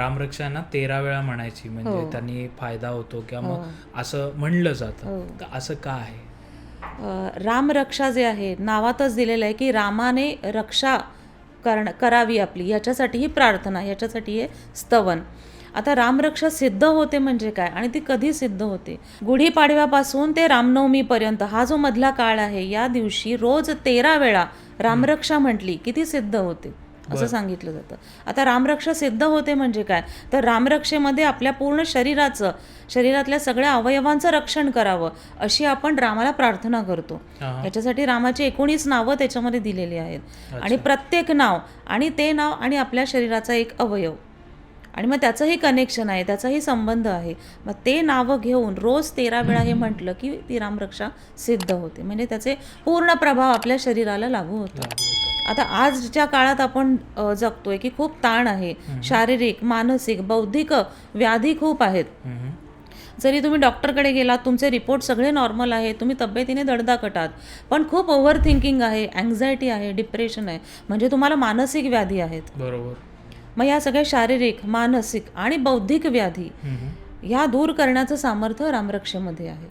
रामरक्षांना तेरा वेळा म्हणायची म्हणजे हो. त्यांनी फायदा होतो किंवा हो. मग असं म्हणलं जातं. हो. तर असं का आहे? रामरक्षा जे आहे नावातच दिलेलं आहे की रामाने रक्षा करण करावी आपली. याच्यासाठी ही प्रार्थना याच्यासाठी हे स्तवन. आता रामरक्षा सिद्ध होते म्हणजे काय? आणि ती कधी सिद्ध होते? गुढीपाडव्यापासून ते रामनवमीपर्यंत हा जो मधला काळ आहे या दिवशी रोज तेरा वेळा रामरक्षा म्हटली की ती सिद्ध होते. असं सांगितलं जातं. आता रामरक्षा सिद्ध होते म्हणजे काय? तर रामरक्षेमध्ये आपल्या पूर्ण शरीराचं शरीरातल्या सगळ्या अवयवांचं रक्षण करावं अशी आपण रामाला प्रार्थना करतो. याच्यासाठी रामाची एकोणीस नावं त्याच्यामध्ये दिलेली आहेत. आणि प्रत्येक नाव आणि ते नाव आणि आपल्या शरीराचा एक अवयव. आणि मग त्याचंही कनेक्शन आहे त्याचाही संबंध आहे. मग ते नावं घेऊन रोज तेरा वेळा हे म्हटलं की ती रामरक्षा सिद्ध होते. म्हणजे त्याचे पूर्ण प्रभाव आपल्या शरीराला लागू होतो. आता आजच्या काळात आपण जगतोय की खूप ताण आहे. शारीरिक मानसिक बौद्धिक व्याधी खूप आहेत. जरी तुम्ही डॉक्टरकडे गेलात तुमचे रिपोर्ट सगळे नॉर्मल आहे तुम्ही तब्येतीने दडदाकटात पण खूप ओव्हर थिंकिंग आहे अँझायटी आहे डिप्रेशन आहे म्हणजे तुम्हाला मानसिक व्याधी आहेत. बरोबर. मग या सगळ्या शारीरिक मानसिक आणि बौद्धिक व्याधी. ह्या दूर करण्याचं सामर्थ्य रामरक्षेमध्ये आहे.